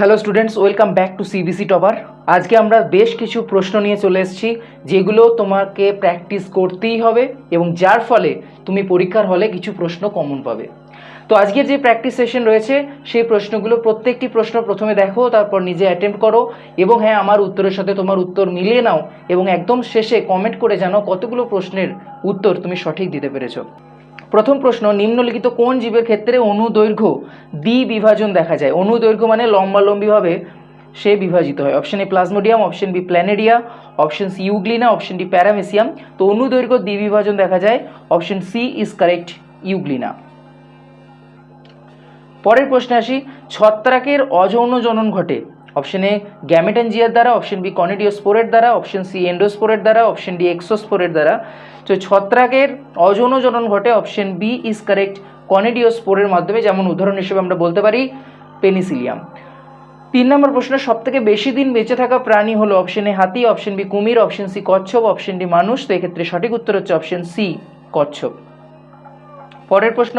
Hello students welcome back to CBC topper আজকে আমরা বেশ কিছু প্রশ্ন নিয়ে চলে এসেছি, যেগুলো তোমাকে প্র্যাকটিস করতেই হবে এবং যার ফলে তুমি পরীক্ষার হলে কিছু প্রশ্ন কমন পাবে। তো আজকের যে প্র্যাকটিস সেশন রয়েছে, সেই প্রশ্নগুলো প্রত্যেকটি প্রশ্ন প্রথমে দেখো, তারপর নিজে অ্যাটেম্প করো এবং হ্যাঁ আমার উত্তরের সাথে তোমার উত্তর মিলিয়ে নাও এবং একদম শেষে কমেন্ট করে জানাও কতগুলো প্রশ্নের উত্তর তুমি সঠিক দিতে পেরেছ। প্রথম প্রশ্ন, নিম্নলিখিত কোন জীবের ক্ষেত্রে অনুদৈর্ঘ্য দ্বি বিভাজন দেখা যায়? অনুদৈর্ঘ্য মানে লম্বালম্বিভাবে সে বিভাজিত হয়। Option A Plasmodium option B Planaria option C Euglena option D Paramecium তো অনুদৈর্ঘ্য দ্বিবিভাজন দেখা যায় option C is correct Euglena পরের প্রশ্নে আসি, ছত্রাকের অযৌন জনন ঘটে। অপশন এ গ্যামেটেনজিয়ার দ্বারা অপশন বি কনিডিওস্পোরের দ্বারা অপশন সি এন্ডোস্পোরের দ্বারা অপশন ডি এক্সোস্পোরের দ্বারা। তো ছত্রাকের অযৌন জনন ঘটে অপশন বি ইজ কারেক্ট কনিডিওস্পোরের মাধ্যমে, যেমন উদাহরণ হিসেবে আমরা বলতে পারি পেনিসিলিয়াম। তিন নম্বর প্রশ্ন সব থেকে বেশি দিন বেঁচে থাকা প্রাণী হলো অপশন এ হাতি, অপশন বি কুমির, অপশন সি কচ্ছপ, অপশন ডি মানুষ। তো এক্ষেত্রে সঠিক উত্তর হচ্ছে অপশন সি কচ্ছপ। পরের প্রশ্ন,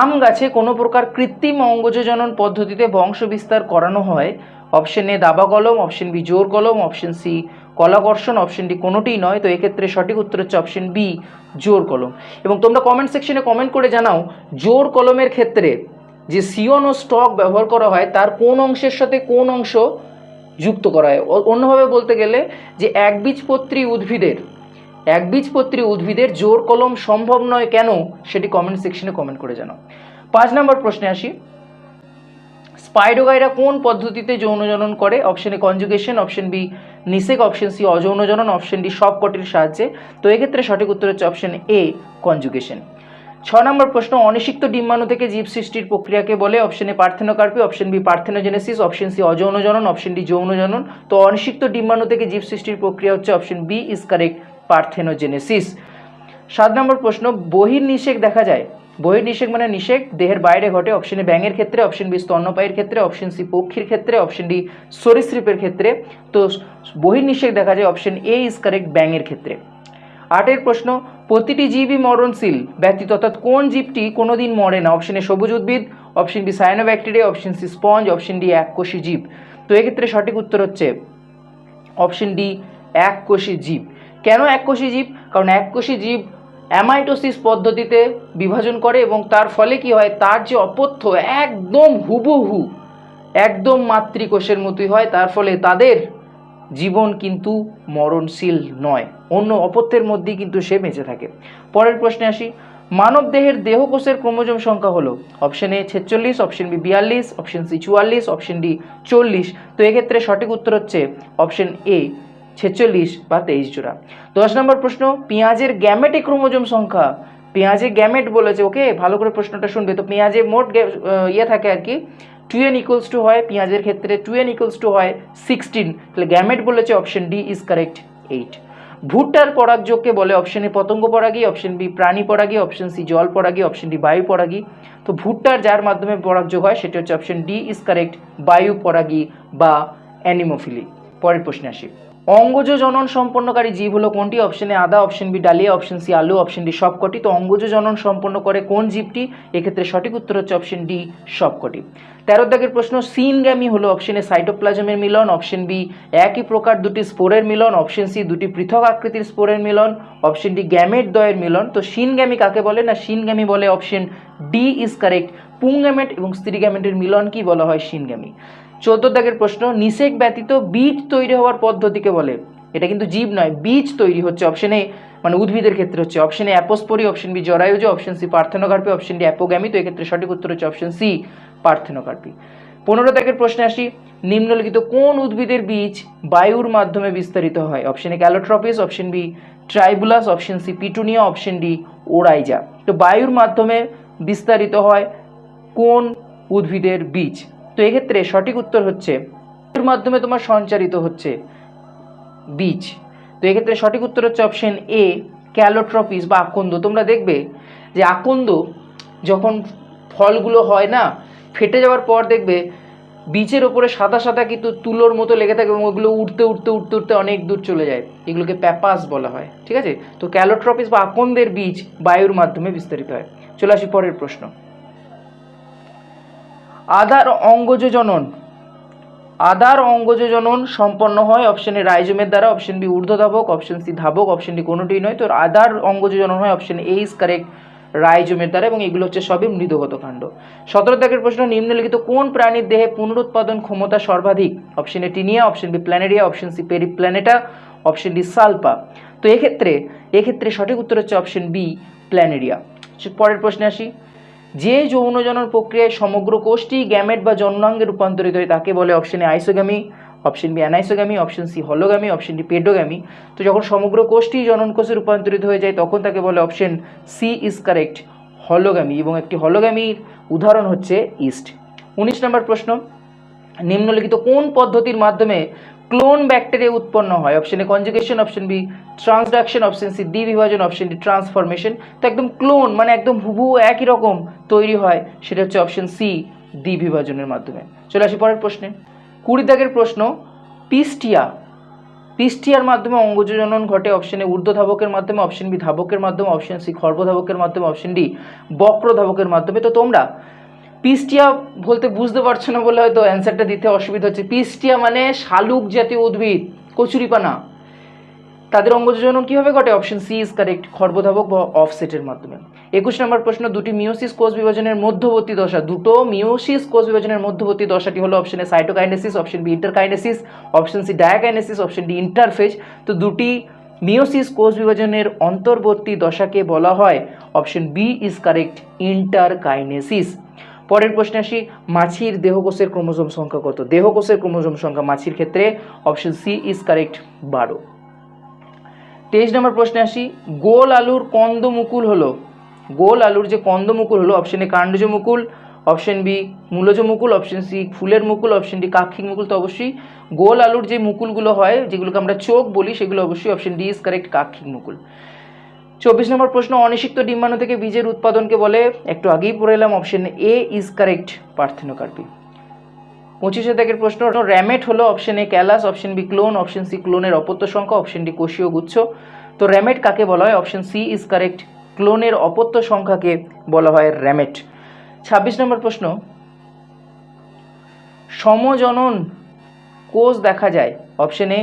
আম গাছে কোনো প্রকার কৃত্রিম অঙ্গজজনন পদ্ধতিতে বংশ বিস্তার করানো হয়? অপশন এ দাবা কলম, অপশন বি জোর কলম, অপশন সি কলাকর্ষণ অপশনটি কোনোটিই নয়, তো এক্ষেত্রে সঠিক উত্তর হচ্ছে অপশন বি জোর কলম। এবং তোমরা কমেন্ট সেকশনে কমেন্ট করে জানাও, জোর কলমের ক্ষেত্রে যে সিওন ও স্টক ব্যবহার করা হয়, তার কোন অংশের সাথে কোন অংশ যুক্ত করা হয়? অন্যভাবে বলতে গেলে যে একবীজপত্রী উদ্ভিদের একবীজপত্রী উদ্ভিদের জোর কলম সম্ভব নয় কেন, সেটি কমেন্ট সেকশনে কমেন্ট করে জানাও। পাঁচ নম্বর প্রশ্নে আসি। স্পাইডোগাইরা কোন পদ্ধতিতে যৌনজনন করে? অপশন কনজুগেশন অপশন বি নিষেক অপশন সি অযৌনজনন অপশন ডি সব কটির সাহায্যে। তো এক্ষেত্রে সঠিক উত্তর হচ্ছে অপশন এ কনজুগেশন ছ নম্বর প্রশ্ন, অনিষিক্ত ডিম্বাণু থেকে জীব সৃষ্টির প্রক্রিয়াকে বলে option A parthenocarpy option B parthenogenesis option C অযৌনজনন option D যৌনজনন। তো অনিষিক্ত ডিম্বাণু থেকে জীব সৃষ্টির প্রক্রিয়া হচ্ছে option B is correct parthenogenesis. সাত নম্বর প্রশ্ন, বহির্নিষেক দেখা যায়? বহির্নিষেক মানে নিষেক, দেহের বাইরে ঘটে অপশন এ ব্যাঙের ক্ষেত্রে অপশন বি স্তন্যপায়ীর ক্ষেত্রে অপশন সি পক্ষীর ক্ষেত্রে অপশন ডি সরীসৃপের ক্ষেত্রে। তো বহির্নিষেক দেখা যায় অপশন এ ইজ কারেক্ট ব্যাঙের ক্ষেত্রে। আটের প্রশ্ন, প্রতিটি জীবই মরণশীল, ব্যতীত অর্থাৎ কোন জীবটি কোনোদিন মরে না? অপশন এ সবুজ উদ্ভিদ option B cyanobacteria option C sponge option D এক এককোষী জীব। তো এক্ষেত্রে সঠিক উত্তর হচ্ছে অপশন ডি এককোষী জীব। কেন এককোষী জীব? কারণ এককোষী জীব অ্যামাইটোসিস পদ্ধতিতে বিভাজন করে এবং তার ফলে কি হয়? তার যে অপথ্য একদম হুবহু, একদম মাতৃকোষের মতোই হয়। তার ফলে তাদের জীবন কিন্তু মরণশীল নয়। অন্য অপত্যের মধ্যেই কিন্তু সে বেঁচে থাকে। পরের প্রশ্নে আসি। মানব দেহের দেহকোষের ক্রোমোজোম সংখ্যা হলো অপশন এ ছেচল্লিশ, অপশন বি বিয়াল্লিশ, অপশন সি চুয়াল্লিশ, অপশন ডি চল্লিশ। তো এক্ষেত্রে সঠিক উত্তর হচ্ছে অপশন এ ছেচল্লিশ বা তেইশ জোড়া। দশ নম্বর প্রশ্ন, পেঁয়াজের গ্যামেটে ক্রোমোজোম সংখ্যা। পেঁয়াজে গ্যামেট বলেছে, ওকে? ভালো করে প্রশ্নটা শুনবে। তো পেঁয়াজে মোট ইয়ে থাকে আর কি টু এন ইকুয়ালস টু হয়, পেঁয়াজের ক্ষেত্রে টু এন ইকুয়ালস টু হয় সিক্সটিন তাহলে গ্যামেট বলেছে option D is correct eight ভুট্টার পরাগযোগকে বলে অপশন এ পতঙ্গ পরাগী অপশন বি প্রাণী পরাগী অপশন সি জল পরাগী অপশন ডি বায়ু পরাগী। তো ভুট্টার যার মাধ্যমে পরাগযোগ হয়, সেটি হচ্ছে অপশন ডি ইজ কারেক্ট বায়ু পরাগী বা অ্যানিমোফিলি। পরের প্রশ্নে আসি। অঙ্গজ জনন সম্পন্নকারী জীব হলো কোনটি? অপশনে আদা option B dahlia option C আলু অপশন ডি সবকটি। তো অঙ্গজ জনন সম্পন্ন করে কোন জীবটি? এক্ষেত্রে সঠিক উত্তর হচ্ছে অপশন ডি সবকটি। তেরো দাগের প্রশ্ন সিনগ্যামি হলো অপশন এ সাইটোপ্লাজমের মিলন অপশন বি একই প্রকার দুটি স্পোরের মিলন অপশন সি দুটি পৃথক আকৃতির স্পোরের মিলন অপশন ডি গ্যামেট দ্বয়ের মিলন। তো সিনগ্যামি কাকে বলে? না সিনগ্যামি বলে অপশন ডি ইজ কারেক্ট পুংগ্যামেট এবং স্ত্রী গ্যামেটের মিলন কি বলা হয়? সিনগ্যামি চোদ্দ দাগের প্রশ্ন, নিষেক ব্যতীত বীজ তৈরি হওয়ার পদ্ধতিকে বলে। এটা কিন্তু জীব নয়, বীজ তৈরি হচ্ছে অপশনে মানে উদ্ভিদের ক্ষেত্রে হচ্ছে। অপশনে apospory option B জরায়ুজ option C parthenocarpy option D apogamy. তো এক্ষেত্রে সঠিক উত্তর হচ্ছে অপশন সি পার্থেনোকার্পি পনেরো দাগের প্রশ্নে আসি, নিম্নলিখিত কোন উদ্ভিদের বীজ বায়ুর মাধ্যমে বিস্তারিত হয়? Option A Calotropis option B Tribulus option C Petunia option D Oryza. তো বায়ুর মাধ্যমে বিস্তারিত হয় কোন উদ্ভিদের বীজ? তো এক্ষেত্রে সঠিক উত্তর হচ্ছে, এর মাধ্যমে তোমার সঞ্চারিত হচ্ছে বীজ। তো এক্ষেত্রে সঠিক উত্তর হচ্ছে অপশন এ ক্যালোট্রপিস বা আকন্দ। তোমরা দেখবে যে আকন্দ যখন ফলগুলো হয় না, ফেটে যাওয়ার পর দেখবে বীজের ওপরে সাদা সাদা কিন্তু তুলোর মতো লেগে থাকে এবং ওগুলো উঠতে উঠতে উঠতে উঠতে অনেক দূর চলে যায়। এগুলোকে প্যাপাস বলা হয়, ঠিক আছে? তো ক্যালোট্রপিস বা আকন্দের বীজ বায়ুর মাধ্যমে বিস্তারিত হয়। চলে আসি পরের প্রশ্ন। আধার অঙ্গজ জনন আদার অঙ্গজ জনন সম্পন্ন হয় অপশন এ রাইজোমের দ্বারা অপশন বি ঊর্ধ্বধাবক অপশন সি ধাবক অপশন ডি কোনোটিই নয়। তো আদার অঙ্গজ জনন হয় অপশন এ ইজ কারেক্ট রাইজোমের দ্বারা এবং এগুলো হচ্ছে সবই মৃদগত কাণ্ড। সতেরো দাগের প্রশ্ন, নিম্নলিখিত কোন প্রাণীর দেহে পুনরুৎপাদন ক্ষমতা সর্বাধিক? Option A Taenia option B Planaria option C Periplaneta option D Salpa. তো এক্ষেত্রে এক্ষেত্রে সঠিক উত্তর হচ্ছে অপশন বি প্ল্যানেরিয়া। পরের প্রশ্নে আসি। যে যৌনজনন প্রক্রিয়ায় সমগ্র কোষটি গ্যামেট বা জন্মাঙ্গে রূপান্তরিত হয়, তাকে বলে option A isogamy option B anisogamy option C hologamy option D paedogamy তো যখন সমগ্র কোষটি জনন কোষে রূপান্তরিত হয়ে যায়, তখন তাকে বলে option C is correct hologamy এবং একটি হলোগামীর উদাহরণ হচ্ছে ইস্ট উনিশ নম্বর প্রশ্ন, নিম্নলিখিত কোন পদ্ধতির মাধ্যমে ক্লোন ব্যাকটেরিয়া উৎপন্ন হয়। Option A conjugation option B transduction option C দ্বি বিভাজন অপশন ডি ট্রান্সফরমেশন তো একদম ক্লোন মানে একদম হুবহু একই রকম তৈরি হয়, সেটা হচ্ছে অপশন সি দ্বি বিভাজনের মাধ্যমে। চলে আসি পরের প্রশ্নে। কুড়ি দাগের প্রশ্ন, পিস্টিয়া। পিস্টিয়ার মাধ্যমে অঙ্গজনন ঘটে অপশন ঊর্ধ্ব ধাবকের মাধ্যমে অপশন বি ধাবকের মাধ্যমে অপশন সি খর্ব ধাবকের মাধ্যমে অপশন ডি বক্র ধাবকের মাধ্যমে। তো তোমরা পিস্টিয়া বলতে বুঝতে পারছ না বলে হয়তো অ্যান্সারটা দিতে অসুবিধা হচ্ছে। পিস্টিয়া মানে শালুক জাতীয় উদ্ভিদ, কচুরিপানা। তাদের অঙ্গজনন কীভাবে ঘটে? অপশন সি ইজ কারেক্ট খর্বধাবক বা অফসেটের মাধ্যমে। একুশ নম্বর প্রশ্ন, দুটি মিওসিস কোষ বিভাজনের মধ্যবর্তী দশা। দুটো মিওসিস কোষ বিভাজনের মধ্যবর্তী দশাটি হলো option A cytokinesis option B interkinesis option C diakinesis option D interphase তো দুটি মিওসিস কোষ বিভাজনের অন্তর্বর্তী দশাকে বলা হয়। Option B is correct interkinesis পরের প্রশ্নে আসি, মাছির দেহকোষের ক্রোমোজোম সংখ্যা কত? দেহকোষের ক্রোমোজোম সংখ্যা মাছির ক্ষেত্রে অপশন সি ইজ কারেক্ট বারো। তেইশ নম্বর প্রশ্নে আসি, গোল আলুর কন্দমুকুল হলো? গোল আলুর যে কন্দমুকুল হলো, অপশন এ কাণ্ডজ মুকুল, অপশন বি মূলজ মুকুল, অপশন সি ফুলের মুকুল, অপশন ডি কাক্ষিক মুকুল। তো অবশ্যই গোল আলুর যে মুকুলগুলো হয়, যেগুলোকে আমরা চোখ বলি, সেগুলো অবশ্যই অপশন ডি ইজ কারেক্ট কাক্ষিক মুকুল। চব্বিশ নম্বর প্রশ্ন, অনিষিক্ত ডিম্বাণু থেকে বীজের উৎপাদনকে বলে, একটু আগেই পড়ে এলাম option A is correct parthenocarpy পঁচিশে দাগের প্রশ্ন, র্যামেট হলো option A callus option B clone option C ক্লোনের অপত্য সংখ্যা অপশন ডি কোষীয় গুচ্ছ। তো র্যামেট কাকে বলা হয়? অপশন সি ইজ কারেক্ট ক্লোনের অপত্য সংখ্যাকে বলা হয় র্যামেট। ছাব্বিশ নম্বর প্রশ্ন, সমজনন কোষ দেখা যায় অপশন এ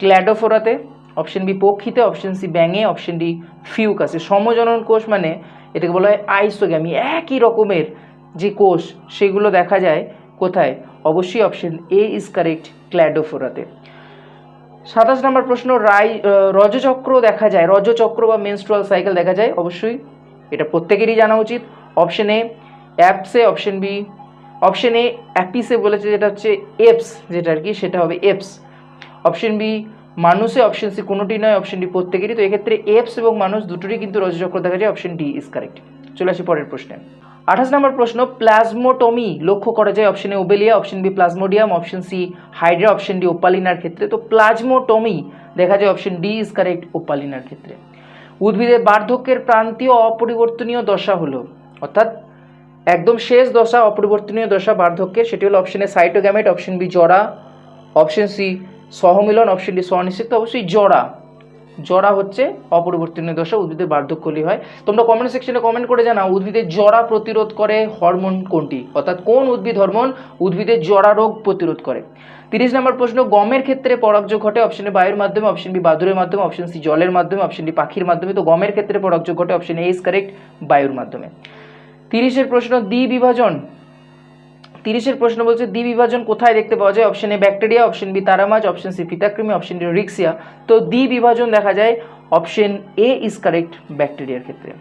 ক্ল্যাডোফোরাতে অপশন বি পক্ষীতে অপশন সি ব্যাঙে অপশন ডি ফিউকাসে, সমজনন কোষ মানে এটাকে বলা হয় আইসোগ্যামি, একই রকমের যে কোষ সেগুলো দেখা যায় কোথায়? অবশ্যই অপশন এ ইজ কারেক্ট ক্ল্যাডোফোরাতে। সাতাশ নম্বর প্রশ্ন, রাই রজচক্র দেখা যায়, রজচক্র বা মেনস্ট্রুয়াল সাইকেল দেখা যায়, অবশ্যই এটা প্রত্যেকেরই জানা উচিত। অপশন এ অ্যাপসে অপশন বি অপশন এ অ্যাপিসে বলেছে যেটা হচ্ছে এপস যেটা আর কি, সেটা হবে এপস অপশন বি মানুষে অপশন সি কোনোটি নয় অপশন ডি প্রত্যেকেরই। তো এক্ষেত্রে এপস এবং মানুষ দুটোরই কিন্তু রজচক্র দেখা যায় অপশন ডি ইজ কারেক্ট চলে আসি পরের প্রশ্নে। আঠাশ নম্বর প্রশ্ন প্লাজমোটমি লক্ষ্য করা যায় option A Obelia option B Plasmodium option C Hydra option D ওপালিনার ক্ষেত্রে। তো প্লাজমোটমি দেখা যায় অপশন ডি ইজ কারেক্ট ওপালিনার ক্ষেত্রে। উদ্ভিদের বার্ধক্যের প্রান্তীয় অপরিবর্তনীয় দশা হলো, অর্থাৎ একদম শেষ দশা অপরিবর্তনীয় দশা বার্ধক্যের, সেটি হলো অপশন এ সাইটোগ্যামেট অপশন বি জরা অপশন সি সহমিলন অপশনটি স্বনিশ্চিত, অবশ্যই জরা জরা হচ্ছে অপরিবর্তনীয় দশা, উদ্ভিদের বার্ধক্যলি হয়। তোমরা কমেন্ট সেকশনে কমেন্ট করে জানাও, উদ্ভিদের জরা প্রতিরোধ করে হরমোন কোনটি? অর্থাৎ কোন উদ্ভিদ হরমোন উদ্ভিদের জরা রোগ প্রতিরোধ করে? তিরিশ নম্বর প্রশ্ন, গমের ক্ষেত্রে পরাগযোগ ঘটে অপশন এ বায়ুর মাধ্যমে অপশন বি বাদুরের মাধ্যমে অপশন সি জলের মাধ্যমে অপশন ডি পাখির মাধ্যমে। তো গমের ক্ষেত্রে পরাগযোগ ঘটে অপশন এ ইজ কারেক্ট বায়ুর মাধ্যমে। তিরিশের প্রশ্ন, দ্বি বিভাজন। তিরিশের প্রশ্ন বলছে, দ্বি বিভাজন কোথায় দেখতে পাওয়া যায়? Option A bacteria option B তারামাজ option C ফিতাকৃমি অপশন ডি রিক্সিয়া তো দ্বি বিভাজন দেখা যায় অপশন এ ইজ কারেক্ট ব্যাকটেরিয়ার ক্ষেত্রে।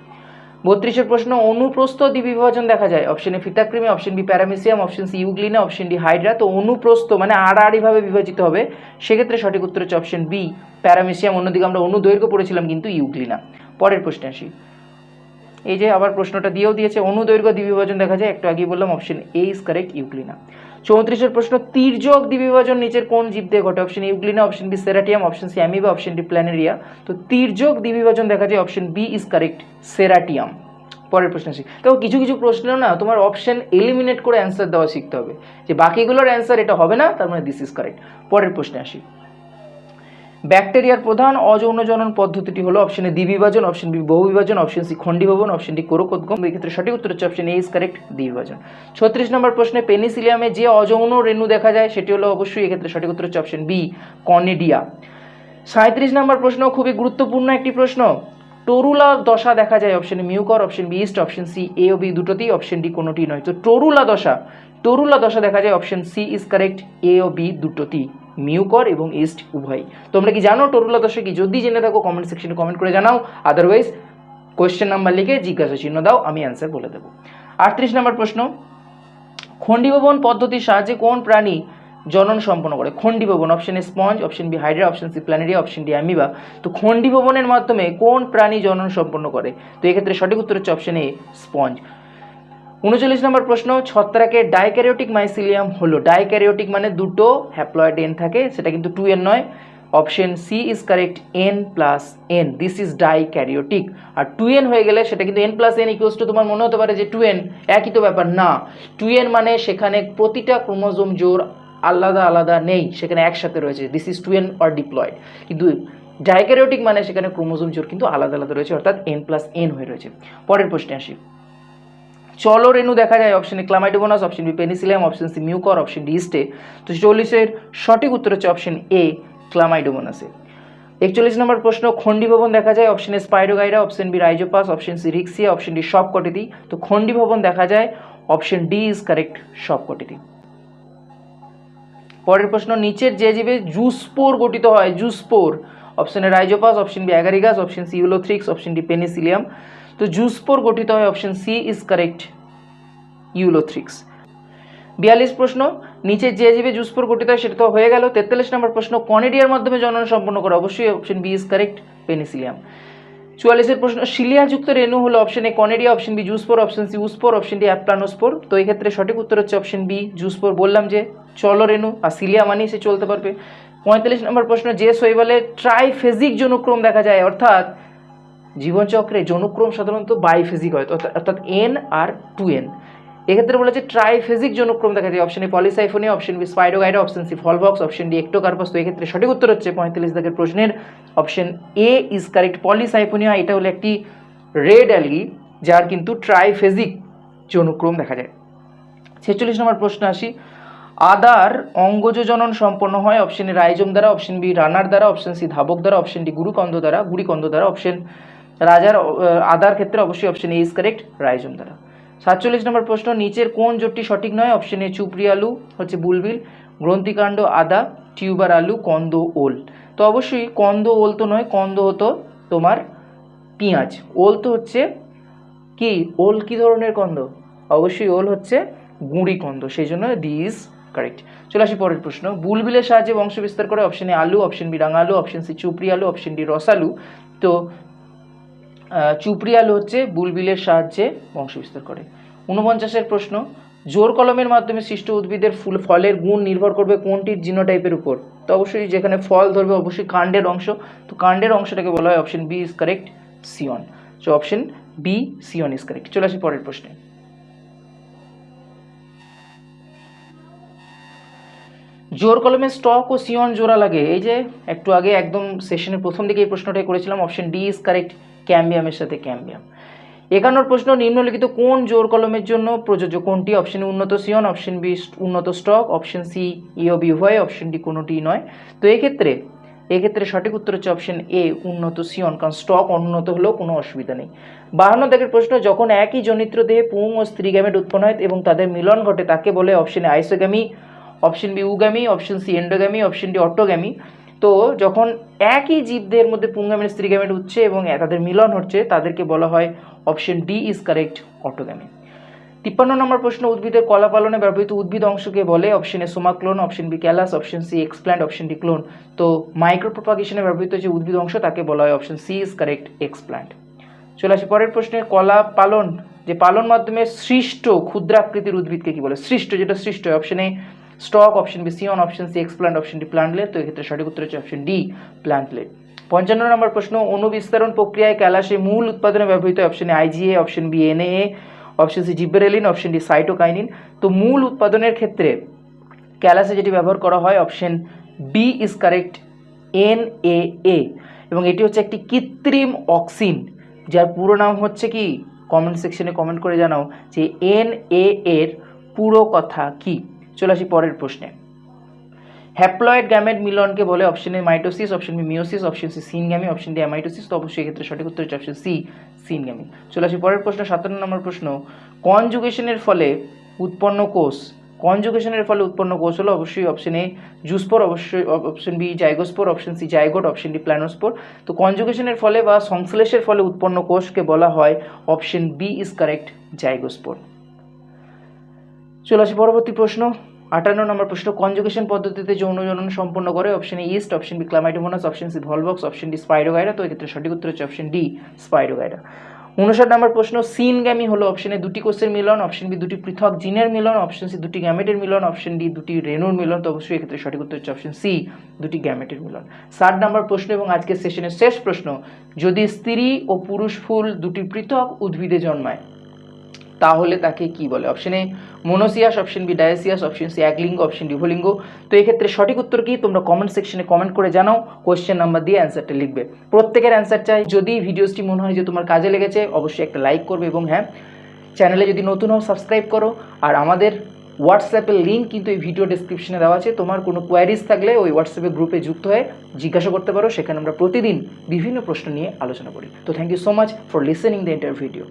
বত্রিশের প্রশ্ন, অনুপ্রস্থ দ্বিবিভাজন দেখা যায়? Option A ফিতাকৃমি option B Paramecium option C Euglena option D Hydra তো অনুপ্রস্থ মানে আড়াআড়িভাবে বিভাজিত হবে। সেক্ষেত্রে সঠিক উত্তর হচ্ছে অপশন বি প্যারামিসিয়াম অন্যদিকে আমরা অনুদৈর্ঘ্য পড়েছিলাম কিন্তু ইউগ্লিনা পরের প্রশ্নে আসি। এই যে আবার প্রশ্নটা দিয়েও দিয়েছে, অনুদৈর্ঘ্য দ্বিবিভাজন দেখা যায়, একটু আগেই বললাম option A is correct Euglena চৌত্রিশের প্রশ্ন, তির্যক দ্বিবিভাজন নিচের কোন জীব দিয়ে ঘটে? Option Euglena option B Ceratium option C Amoeba option D Planaria তো তির্যক দ্বিবিভাজন দেখা যায় option B is correct Ceratium পরের প্রশ্ন আসি। তো কিছু কিছু প্রশ্ন না, তোমার অপশন এলিমিনেট করে অ্যান্সার দেওয়া শিখতে হবে। যে বাকিগুলোর অ্যান্সার এটা হবে না, তার মানে দিস ইজ কারেক্ট পরের প্রশ্নে আসি। ব্যাকটেরিয়ার প্রধান অযৌনজনন পদ্ধতিটি হলো অপশন এ দ্বিবিভাজন অপশন বি বহুবিভাজন অপশন সি খণ্ডিভবন অপশন ডি কোরকোদ্গম। এক্ষেত্রে সঠিক উত্তর হচ্ছে অপশন এ ইজ কারেক্ট দ্বিবিভাজন। ছত্রিশ নম্বর প্রশ্নে পেনিসিলিয়ামে যে অযৌন রেণু দেখা যায়, সেটি হলো অবশ্যই এক্ষেত্রে সঠিক উত্তর হচ্ছে অপশন বি কনেডিয়া সাঁত্রিশ নম্বর প্রশ্ন, খুবই গুরুত্বপূর্ণ একটি প্রশ্ন। টরুলা দশা দেখা যায় option Mucor option B yeast option C A O B দুটোতেই অপশন ডি কোনোটি নয়। তো টরুলা দশা টরুলা দশা দেখা যায় option C is correct A O B দুটোতেই। মিউকর এবং ইস্ট উভয় তোমরা কি জানো? টরুলা দশা কি যদি জেনে থাকো কমেন্ট সেকশনে কমেন্ট করে জানাও। আদারওয়াইজ কোয়েশ্চেন নাম্বার লিখে জিজ্ঞাসা চিহ্ন দাও, আমি অ্যান্সার বলে দেবো। আটত্রিশ নম্বর প্রশ্ন। খণ্ডীভবন পদ্ধতির সাহায্যে কোন প্রাণী জনন সম্পন্ন করে? খণ্ডীভবন option A sponge option B Hydra option C Planaria option D Amoeba তো খণ্ডীভবনের মাধ্যমে কোন প্রাণী জনন সম্পন্ন করে? তো এক্ষেত্রে সঠিক উত্তর হচ্ছে অপশন এ স্পঞ্জ উনচল্লিশ নম্বর প্রশ্ন ছত্রাকের ডাইক্যারিওটিক মাইসিলিয়াম হলো। ডাইক্যারিওটিক মানে দুটো হ্যাপ্লয়েড এন থাকে, সেটা কিন্তু টু এন নয়। Option C is correct N plus N this is dikaryotic R two N হয়ে গেলে সেটা কিন্তু N plus N equals to তোমার মনে হতে পারে যে টু এন একই তো ব্যাপার, না। টু এন মানে সেখানে প্রতিটা ক্রোমোজোম জোর আলাদা আলাদা নেই, সেখানে একসাথে রয়েছে। This is two N or diploid কিন্তু ডাইক্যারিওটিক মানে সেখানে ক্রোমোজোম জোর কিন্তু আলাদা আলাদা রয়েছে, অর্থাৎ এন প্লাস এন হয়ে রয়েছে। পরের প্রশ্নে আসি। চলো রেণু দেখা যায় option A Chlamydomonas option B Penicillium option C Mucor option D ইস্টে তো চল্লিশের সঠিক উত্তর হচ্ছে অপশন এ ক্লামাইডোমোনাসে একচল্লিশ নম্বর প্রশ্ন, খণ্ডীভবন দেখা যায় option A Spirogyra option B Rhizopus option C Riccia option D সব কটেতেই তো খণ্ডীভবন দেখা যায় অপশন ডি ইজ কারেক্ট সব কটেতেই পরের প্রশ্ন, নিচের যে জীবে জুসপোর গঠিত হয় zoospore option A Rhizopus option B Agaricus option C Ulothrix option D Penicillium তো জুসপোর গঠিত হয় option C is correct Ulothrix বিয়াল্লিশ প্রশ্ন, নিচে যে জীবে জুসপোর গঠিত হয় সেটা তো হয়ে গেল। তেতাল্লিশ নম্বর প্রশ্ন, কনেডিয়ার মাধ্যমে জনন সম্পন্ন করে। অবশ্যই option B is correct Penicillium চুয়াল্লিশের প্রশ্ন শিলিয়াযুক্ত রেণু হলো option A conidia option B zoospore option C oospore option D aplanospore তো এই ক্ষেত্রে সঠিক উত্তর হচ্ছে অপশন বি জুসপোর বললাম যে, চলো রেণু, আর সিলিয়া মানেই সে চলতে পারবে। পঁয়তাল্লিশ নম্বর প্রশ্ন, যে শৈবালে ট্রাইফেজিক জনুক্রম দেখা যায়, অর্থাৎ জীবনচক্রে জনুক্রম সাধারণত বাইফেজিক হয়, অর্থাৎ- এন আর টু এন এক্ষেত্রে বলেছে ট্রাইফেজিক জনুক্রম দেখা যায় option A Polysiphonia option B স্পাইডোগাইডা option C Volvox option D Ectocarpus তো এক্ষেত্রে সঠিক উত্তর হচ্ছে পঁয়তাল্লিশ দাগের প্রশ্নের option A is correct Polysiphonia এটা হলো একটি রেড অ্যালগি যার কিন্তু ট্রাইফেজিক জনুক্রম দেখা যায়। ছেচল্লিশ নম্বর প্রশ্ন আসি। আদার অঙ্গজ জনন সম্পন্ন হয় অপশন এ রাইজম দ্বারা অপশন বি রানার দ্বারা অপশন সি ধাবক দ্বারা অপশন ডি গুরুকন্দ দ্বারা, গুড়িকন্দ দ্বারা অপশন রাজার আদার ক্ষেত্রে অবশ্যই option A is correct rhizome দ্বারা সাতচল্লিশ নম্বর প্রশ্ন, নিচের কোন জোটটি সঠিক নয়? অপশন এ চুপড়ি আলু হচ্ছে বুলবিল, গ্রন্থিকাণ্ড, আদা, টিউবার আলু, কন্দ, ওল। তো অবশ্যই কন্দ, ওল তো নয়, কন্দ হতো তোমার পেঁয়াজ। ওল তো হচ্ছে কি? ওল কি ধরনের কন্দ? অবশ্যই ওল হচ্ছে গুঁড়ি কন্দ, সেই জন্য ইজ কারেক্ট। চলে আসি পরের প্রশ্ন, বুলবিলের সাহায্যে বংশ বিস্তার করে অপশন এ আলু অপশন বি রাঙা আলু অপশন সি চুপড়ি আলু অপশন ডি রসালু। তো আহ, চুপড়ি আলু হচ্ছে বুলবিলের সাহায্যে বংশ বিস্তার করে। ঊনপঞ্চাশের প্রশ্ন জোর কলমের মাধ্যমে সৃষ্ট উদ্ভিদের ফুল ফলের গুণ নির্ভর করবে কোনটির জিনোটাইপের উপর। তো অবশ্যই যেখানে ফল ধরবে অবশ্যই কাণ্ডের অংশ। তো কাণ্ডের অংশটাকে বলা হয় option B is correct scion so option B scion is correct চলে আসি পরের প্রশ্নে। জোর কলমে স্টক ও সিয়ন জোড়া লাগে। এই যে একটু আগে একদম সেশনের প্রথম দিকে এই প্রশ্নটাই করেছিলাম। অপশন ডি ইজ কারেক্ট ক্যাম্বিয়ামের সাথে ক্যাম্বিয়াম। একান্নর প্রশ্ন, নিম্নলিখিত কোন জোর কলমের জন্য প্রযোজ্য? কোনটি? অপশন উন্নত সিয়ন, অপশন বি উন্নত স্টক, অপশন সি ইও বি উভয়, অপশন ডি কোনোটি নয়। তো এক্ষেত্রে এক্ষেত্রে সঠিক উত্তর হচ্ছে অপশন এ, উন্নত সিয়ন, কারণ স্টক অনুন্নত হলেও কোনো অসুবিধা নেই। বাহান্ন দাগের প্রশ্ন, যখন একই জনিত্র দেহে পুং ও স্ত্রী গ্যামেট উৎপন্ন হয় এবং তাদের মিলন ঘটে, তাকে বলে option A isogamy option B oogamy, option C endogamy option D autogamy তো যখন একই জীবদের মধ্যে পুংগামের স্ত্রী গ্যামেট উঠছে এবং তাদের মিলন হচ্ছে, তাদেরকে বলা হয় option D is correct autogamy তিপ্পান্ন নম্বর প্রশ্ন, উদ্ভিদের কলা পালনে ব্যবহৃত উদ্ভিদ অংশকে বলে option A somaclone option B callus option C explant option D clone তো মাইক্রো প্রপাগেশনে ব্যবহৃত যে উদ্ভিদ অংশ, তাকে বলা হয় option C is correct explant চলে আসি পরের প্রশ্নে, কলা পালন, যে পালন মাধ্যমে সৃষ্ট ক্ষুদ্রাকৃতির উদ্ভিদকে কি বলে? সৃষ্ট, যেটা সৃষ্ট option A stock option B scion option C explant option D plantlet তো এক্ষেত্রে সঠিক উত্তর হচ্ছে অপশন ডি প্লান্টলেট পঞ্চান্ন নম্বর প্রশ্ন, অনুবিস্তারণ প্রক্রিয়ায় ক্যালাসে মূল উৎপাদনে ব্যবহৃত option A IAA option B NAA option C gibberellin option D, cytokinin. তো মূল উৎপাদনের ক্ষেত্রে ক্যালাসে যেটি ব্যবহার করা হয়, option B is correct N A A এবং এটি হচ্ছে একটি কৃত্রিম অক্সিন, যার পুরো নাম হচ্ছে কি? কমেন্ট সেকশনে কমেন্ট করে জানাও যে এন এ এর পুরো কথা কি? চলে আসি পরের প্রশ্নে। হ্যাপ্লয়েড গ্যামেট মিলনকে বলে option A mitosis option B meiosis option C syngamy option D amitosis তো অবশ্যই এক্ষেত্রে সঠিক উত্তর হচ্ছে অপশন সি সিনগ্যামি চলে আসি পরের প্রশ্ন, সাতান্ন নম্বর প্রশ্ন কনজুগেশনের ফলে উৎপন্ন কোষ কনজুগেশনের ফলে উৎপন্ন কোষ হলো অবশ্যই অপশন এ জুস্পোর, অবশ্যই option B zygospore option C zygote option D planospore. তো কনজুগেশনের ফলে বা সংশ্লেষের ফলে উৎপন্ন কোষকে বলা হয় option B is correct zygospore. চলে আসি পরবর্তী প্রশ্ন। আটান্ন নম্বর প্রশ্ন কনজুগেশন পদ্ধতিতে যৌন জনন সম্পন্ন করে option A yeast option B Chlamydomonas option C Volvox option D Spirogyra তো এক্ষেত্রে সঠিক উত্তর হচ্ছে অপশন ডি স্পাইরোগাইরা উনষাট নম্বর প্রশ্ন সিনগ্যামি হলো অপশন এ দুটি কোষের মিলন অপশন বি দুটি পৃথক জিনের মিলন অপশন সি দুটি গ্যামেটের মিলন অপশন ডি দুটি রেণুর মিলন, তো অবশ্যই এক্ষেত্রে সঠিক উত্তর হচ্ছে অপশন সি দুটি গ্যামেটের মিলন। ষাট নম্বর প্রশ্ন এবং আজকের সেশনের শেষ প্রশ্ন, যদি স্ত্রী ও পুরুষ ফুল দুটি পৃথক উদ্ভিদে জন্মায় তাহলে তাকে কি বলে? Option A monoecious option B dioecious option C একলিঙ্গ option D উভলিঙ্গ তো এক্ষেত্রে সঠিক উত্তর কি? তোমরা কমেন্ট সেকশনে কমেন্ট করে জানাও কোয়েশ্চেন নাম্বার দিয়ে অ্যান্সারটা লিখবে। প্রত্যেকের অ্যান্সার চাই। যদি ভিডিওসটি মনে হয় যে তোমার কাজে লেগেছে, অবশ্যই একটা লাইক করবে এবং হ্যাঁ চ্যানেলে যদি নতুন হও সাবস্ক্রাইব করো। আর আমাদের হোয়াটসঅ্যাপের লিঙ্ক কিন্তু এই ভিডিও ডেসক্রিপশনে দেওয়া আছে। তোমার কোনো কোয়ারিজ থাকলে ওই হোয়াটসঅ্যাপে গ্রুপে যুক্ত হয়ে জিজ্ঞাসা করতে পারো। সেখানে আমরা প্রতিদিন বিভিন্ন প্রশ্ন নিয়ে আলোচনা করি। তো thank you so much for listening the entire video